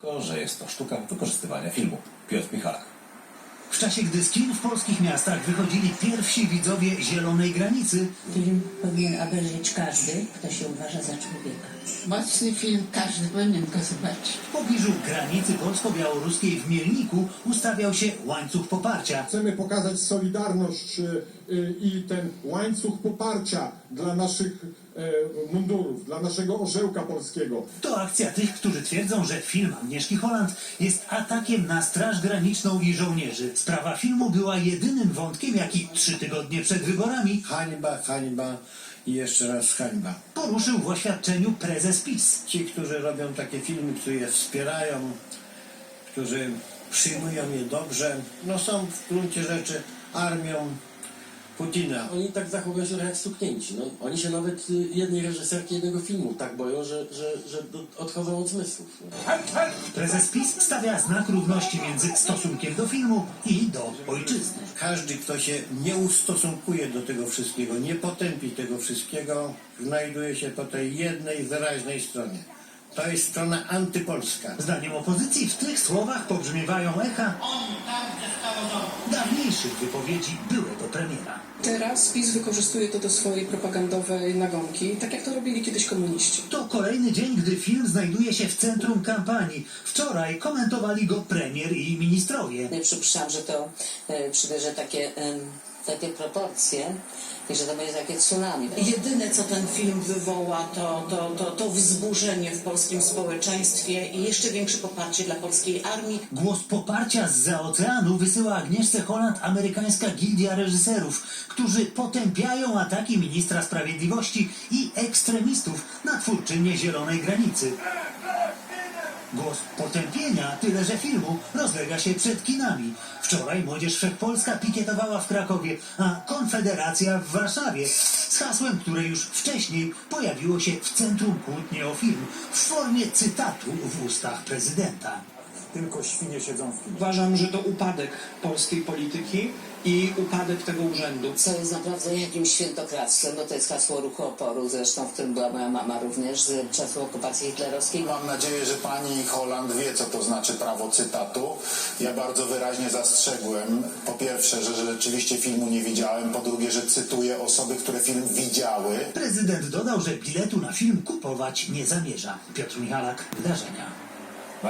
Tylko, że jest to sztuka wykorzystywania filmu. Piotr Michalak. W czasie, gdy z kin w polskich miastach wychodzili pierwsi widzowie Zielonej Granicy, Film powinien obejrzeć każdy, kto się uważa za człowieka. Mocny film, każdy powinien go zobaczyć. w pobliżu granicy polsko-białoruskiej w Mielniku ustawiał się łańcuch poparcia. Chcemy pokazać solidarność y, y, i ten łańcuch poparcia dla naszych e, mundurów, dla naszego orzełka polskiego. To akcja tych, którzy twierdzą, że film Agnieszki Holland jest atakiem na Straż Graniczną i żołnierzy. Sprawa filmu była jedynym wątkiem, jaki trzy tygodnie przed wyborami Hańba, hańba i jeszcze raz hańba. poruszył w oświadczeniu prezes PiS. Ci, którzy robią takie filmy, którzy je wspierają, którzy przyjmują je dobrze, no są w gruncie rzeczy armią Putina. Oni tak zachowują się trochę jak stuknięci. No, oni się nawet y, jednej reżyserki jednego filmu tak boją, że, że, że odchodzą od zmysłów. No. Prezes PiS stawia znak równości między stosunkiem do filmu i do ojczyzny. Każdy, kto się nie ustosunkuje do tego wszystkiego, nie potępi tego wszystkiego, znajduje się po tej jednej wyraźnej stronie. To jest strona antypolska. Zdaniem opozycji w tych słowach pobrzmiewają echa dawniejszych wypowiedzi byłego premiera. Teraz PiS wykorzystuje to do swojej propagandowej nagonki, tak jak to robili kiedyś komuniści. To kolejny dzień, gdy film znajduje się w centrum kampanii. Wczoraj komentowali go premier i ministrowie. Nie przypuszczam, że to e, przybierze takie, takie proporcje i że to będzie takie tsunami. Jedyne, co ten film wywoła, to, to, to, to wzburzenie w polskim społeczeństwie i jeszcze większe poparcie dla polskiej armii. Głos poparcia z oceanu wysyła Agnieszce Holland amerykańska gildia reżyserów, którzy potępiają ataki ministra sprawiedliwości i ekstremistów na twórczynię Zielonej Granicy. Głos potępienia, tyle że filmu, rozlega się przed kinami. Wczoraj Młodzież Wszechpolska pikietowała w Krakowie, a Konfederacja w Warszawie z hasłem, które już wcześniej pojawiło się w centrum kłótni o film w formie cytatu w ustach prezydenta. tylko świnie siedzą w kinie. Uważam, że to upadek polskiej polityki i upadek tego urzędu. Co jest naprawdę jakimś świętokradztwem, bo to jest hasło ruchu oporu, zresztą w którym była moja mama również z czasu okupacji hitlerowskiej. Mam nadzieję, że pani Holland wie, co to znaczy prawo cytatu. Ja bardzo wyraźnie zastrzegłem, po pierwsze, że rzeczywiście filmu nie widziałem, po drugie, że cytuję osoby, które film widziały. Prezydent dodał, że biletu na film kupować nie zamierza. Piotr Michalak, wydarzenia.